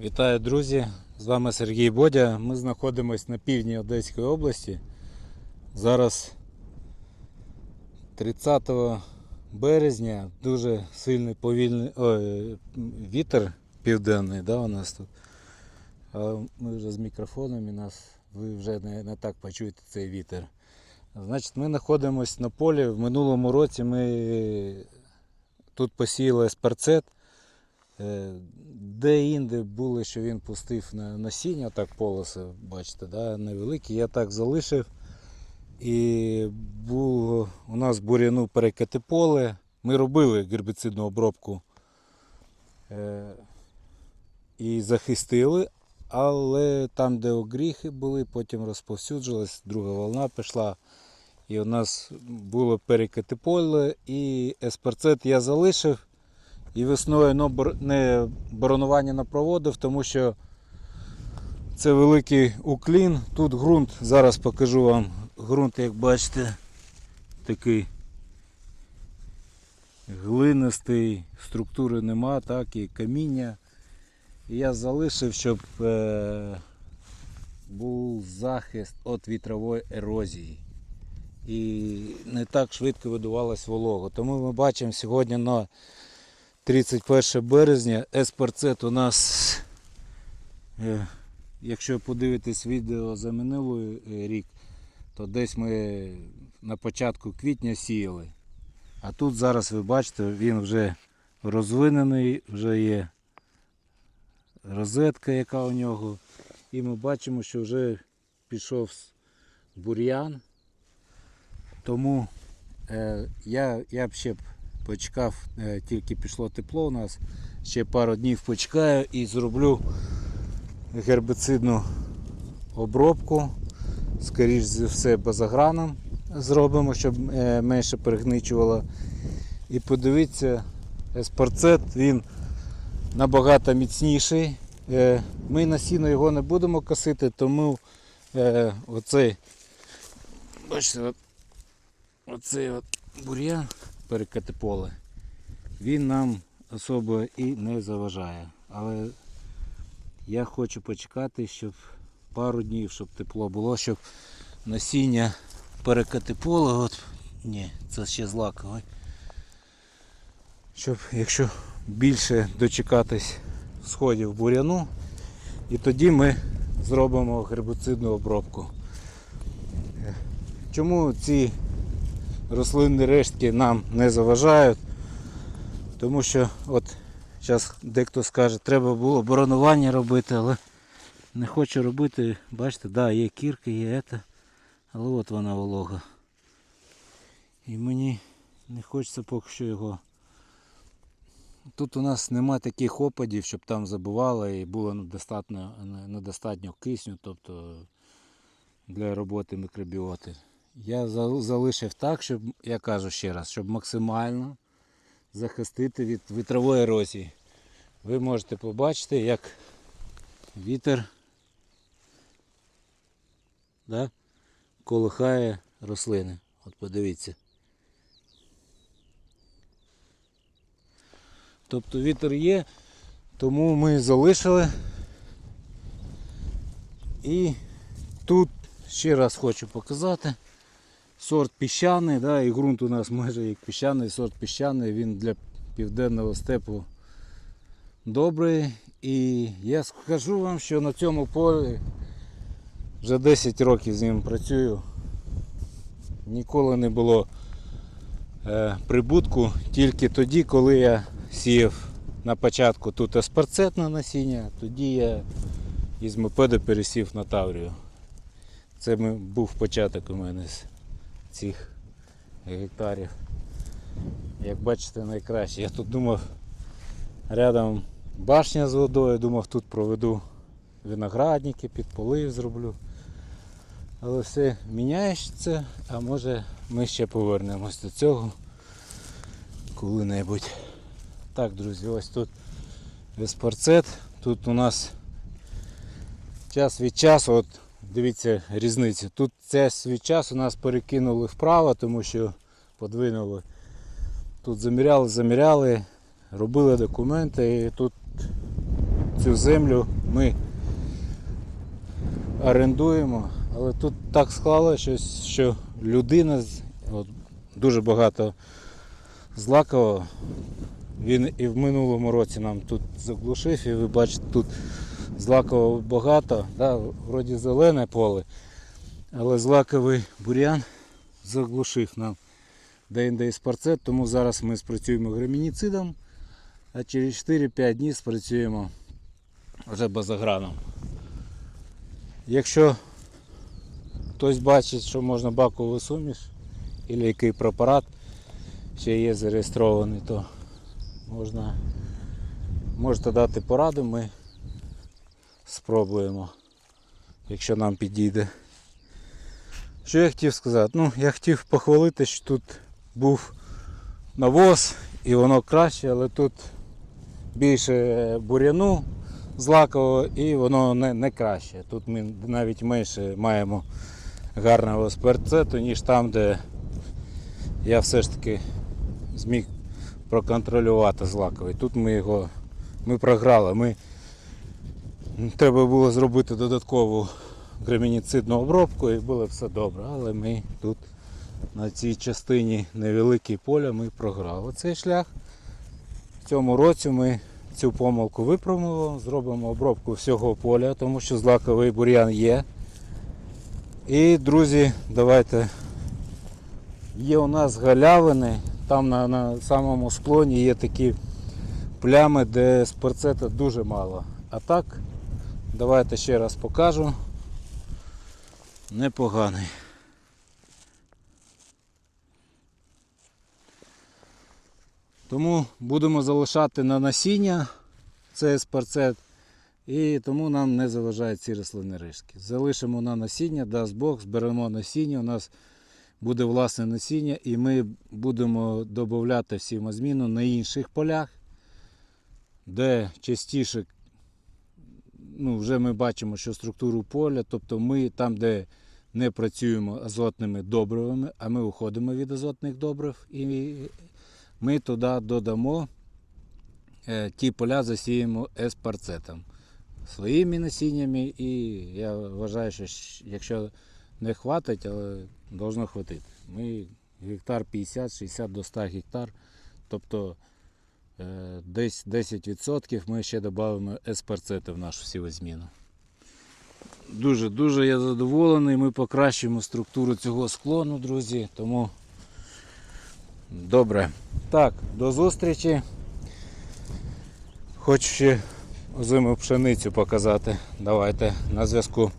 Вітаю, друзі! З вами Сергій Бодя. Ми знаходимося на півдні Одеської області. Зараз 30 березня дуже сильний повільний ой, вітер південний да, у нас тут. Ми вже з мікрофоном і нас ви вже не, не так почуєте цей вітер. Значить, ми знаходимося на полі. В минулому році ми тут посіяли спарцет. Е, Де-інде були, що він пустив на насіння, так полоси, бачите, да, невеликі. Я так залишив. І був у нас буряну перекати поле. Ми робили гербіцидну обробку е, і захистили, але там, де огріхи були, потім розповсюджилась, друга волна пішла. І у нас було перекати поле, і еспарцет я залишив. І весною ну, не боронування не проводив, тому що це великий уклін. Тут ґрунт, зараз покажу вам ґрунт, як бачите, такий глинистий, структури нема, так, і каміння. І я залишив, щоб е, був захист від вітрової ерозії. І не так швидко видувалась волога. Тому ми бачимо сьогодні на 31 березня. Еспарцет у нас, е, якщо подивитись відео за минулий е, рік, то десь ми на початку квітня сіяли. А тут зараз ви бачите, він вже розвинений, вже є розетка, яка у нього. І ми бачимо, що вже пішов бур'ян. Тому е, я, я б ще б почекав, е, тільки пішло тепло у нас. Ще пару днів почекаю і зроблю гербицидну обробку. Скоріш за все базаграном зробимо, щоб е, менше перегничувало. І подивіться, еспарцет він набагато міцніший. Е, Ми на сіно його не будемо косити, тому оцей, бачите, оцей от бур'ян перекати поле, він нам особо і не заважає. Але я хочу почекати, щоб пару днів, щоб тепло було, щоб насіння перекати поле. От, ні, це ще злаковий. Щоб якщо більше дочекатись сходів буряну, і тоді ми зробимо гербіцидну обробку. Е, Чому ці рослинні рештки нам не заважають? Тому що от зараз дехто скаже, треба було боронування робити, але не хочу робити. Бачите, да, є кірка, є це, але от вона волога. І мені не хочеться поки що його. Тут у нас нема таких опадів, щоб там забувало і було недостатньо, недостатньо кисню, тобто для роботи мікробіоти. Я залишив так, щоб, я кажу ще раз, щоб максимально захистити від вітрової ерозії. Ви можете побачити, як вітер да, колихає рослини. От подивіться. Тобто вітер є, тому ми залишили. І тут ще раз хочу показати. Сорт піщаний, да, і ґрунт у нас майже як піщаний, сорт піщаний, він для південного степу добрий. І я скажу вам, що на цьому полі вже 10 років з ним працюю. Ніколи не було е, прибутку тільки тоді, коли я сіяв на початку тут аспарцетне насіння, тоді я із мопеда пересів на таврію. Це був початок у мене цих гектарів. Як бачите, найкраще. Я тут думав, рядом башня з водою, думав тут проведу виноградники, під полив зроблю. Але все міняється, а може ми ще повернемось до цього коли-небудь. Так, друзі, ось тут еспарцет. Тут у нас час від часу, от дивіться різницю. Тут час від часу нас перекинули вправо, тому що подвинули. Тут заміряли, заміряли, робили документи і тут цю землю ми орендуємо, але тут так склалося, що, людина от, дуже багато злакового. Він і в минулому році нам тут заглушив, і ви бачите, тут злакового багато, да, вроді зелене поле, але злаковий бур'ян заглушив нам ДНД і спарцет, тому зараз ми спрацюємо гремініцидом, а через 4-5 днів спрацюємо вже базограном. Якщо хтось бачить, що можна бакову суміш, або який препарат ще є зареєстрований, то можна, можете дати пораду, ми спробуємо, якщо нам підійде. Що я хотів сказати? Ну, я хотів похвалити, що тут був навоз і воно краще, але тут більше буряну злакового і воно не, не краще. Тут ми навіть менше маємо гарного спиртцету, ніж там, де я все ж таки зміг проконтролювати злаковий. Тут ми його ми програли. Ми, треба було зробити додаткову гремініцидну обробку і було все добре. Але ми тут на цій частині невеликій поля ми програли цей шлях. В цьому році ми цю помилку виправимо, зробимо обробку всього поля, тому що злаковий бур'ян є. І, друзі, давайте. Є у нас галявини, там на, на самому склоні є такі плями, де спирцета дуже мало. А так, давайте ще раз покажу. Непоганий. Тому будемо залишати на насіння цей спарцет. І тому нам не заважають ці рослини рижки. Залишимо на насіння, дасть Бог, зберемо насіння. У нас буде власне насіння, і ми будемо додати всі зміну на інших полях, де частіше ну, вже ми бачимо, що структуру поля, тобто ми там, де не працюємо азотними добривами, а ми уходимо від азотних добрив, і ми туди додамо е, ті поля засіємо еспарцетом своїми насіннями, і я вважаю, що якщо не хватить, але должно хватити. Ми гектар 50-60 до 100 гектар, тобто десь 10% ми ще додамо еспарцети в нашу сівозміну. Дуже дуже я задоволений. Ми покращуємо структуру цього склону, друзі. Тому добре. Так, до зустрічі. Хочу ще озиму пшеницю показати. Давайте на зв'язку.